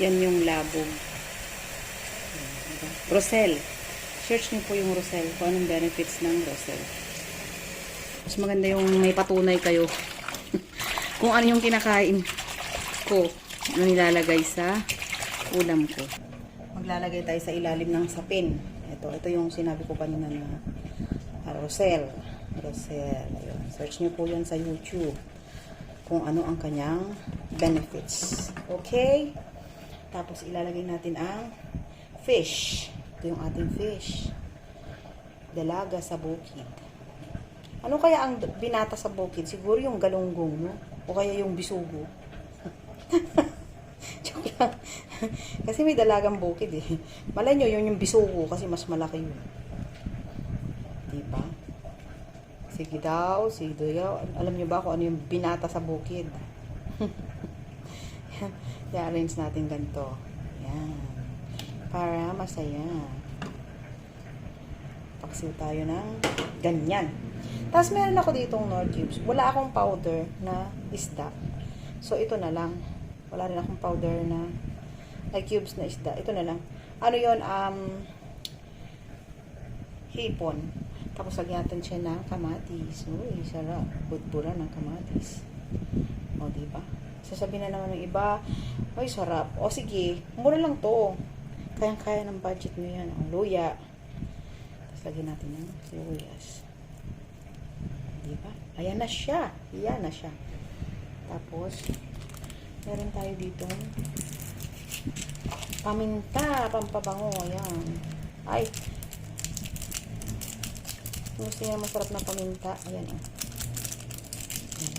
Yan yung labog. Rosel. Search niyo po yung Rosel. Kung anong benefits ng Rosel. Mas maganda yung may patunay kayo. Kung ano yung kinakain ko. Ano nilalagay sa ulam ko. Maglalagay tayo sa ilalim ng sapin. Ito, ito yung sinabi ko kanina na Rosel. Rosel. Ayun. Search niyo po yan sa YouTube kung ano ang kanyang benefits. Okay? Tapos ilalagay natin ang fish. Ito yung ating fish. Dalaga sa bukid. Ano kaya ang binata sa bukid? Siguro yung galunggong, no? O kaya yung bisugo. Joke lang. kasi may dalagang bukid eh. Malay nyo, yun yung bisugo kasi mas malaki yun. Di ba? Sige daw, sige daw. Alam nyo ba kung ano yung binata sa bukid? I-arrange natin ganito. Yan. Para masaya. Paksiw tayo ng ganyan. Tapos meron ako ditong Nor cubes. Wala akong powder na isda. So ito na lang. Wala rin akong powder na na cubes na isda. Ito na lang. Ano yon Um, hipon. Tapos lagyan siya ng kamatis. Uy, sarap. Budbura ng kamatis. O, diba? Sasabihin na naman ng iba, ay, sarap. O, sige, mura lang to. Kayang-kaya ng budget mo yan. Ang luya. Tapos lagyan natin ng sibuyas. Diba? Ayan na siya. Ayan na siya. Tapos, meron tayo dito paminta, pampabango. Ayan. Ay, gusto niya masarap na paminta. Ayan o.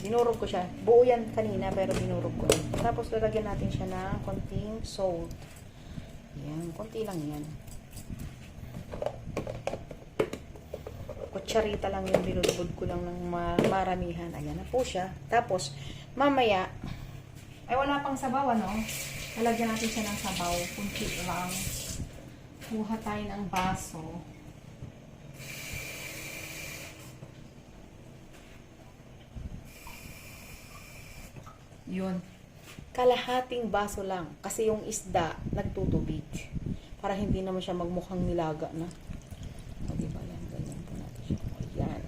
Dinurog ko siya. Buo yan kanina pero dinurog ko. Tapos lalagyan natin siya ng konting salt. Ayan. Konti lang yan. Kutsarita lang yung binulubod ko lang ng ma- maramihan. Ayan na po siya. Tapos, mamaya, ay wala pang sabaw ano. Lalagyan natin siya ng sabaw. Kunti lang. Kuha tayo ng baso. Yun. Kalahating baso lang. Kasi yung isda, nagtutubig. Para hindi naman siya magmukhang nilaga na. O, diba? Yan, ganyan po natin siya. O, yan.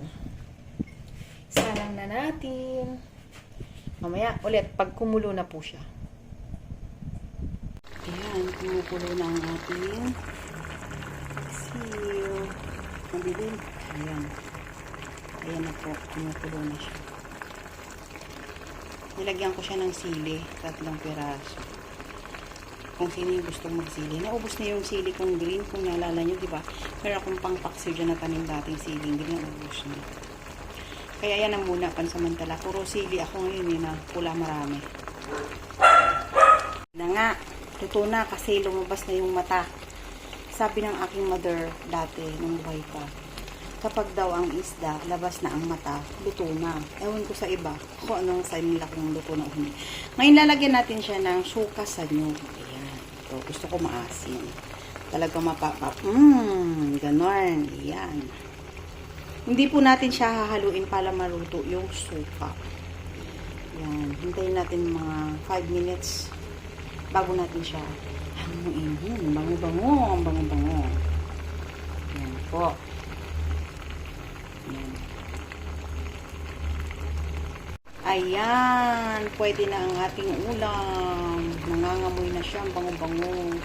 Salang na natin. Mamaya, ulit, pag kumulo na po siya. Ayan, kumukulo na ang ating seal. Madilim. Ayan. Ayan na po, kumukulo na siya. Nilagyan ko siya ng sili, tatlong piraso. Kung sino yung gustong magsili. Naubos na yung sili kong green, kung naalala nyo, di ba? Meron akong pangpaksiw dyan na tanim dating sili green, naubos na. Kaya yan ang muna, pansamantala. Puro sili ako ngayon, eh, na pula marami. Na nga, totoo na kasi lumabas na yung mata. Sabi ng aking mother dati, nung buhay pa, kapag daw ang isda, labas na ang mata, luto na. Ewan ko sa iba, kung anong sign nila kung luto na hindi. Ngayon lalagyan natin siya ng suka sa nyug. Ayan. Ito, gusto ko maasin. Talaga mapapa. Mmm, ganon. Ayan. Hindi po natin siya hahaluin para maluto yung suka. Ayan. Hintayin natin mga 5 minutes bago natin siya hanguin. Hmm, bango-bango. Ang bango-bango. Ayan, pwede na ang ating ulam. Nangangamoy na siya, ang bango-bango.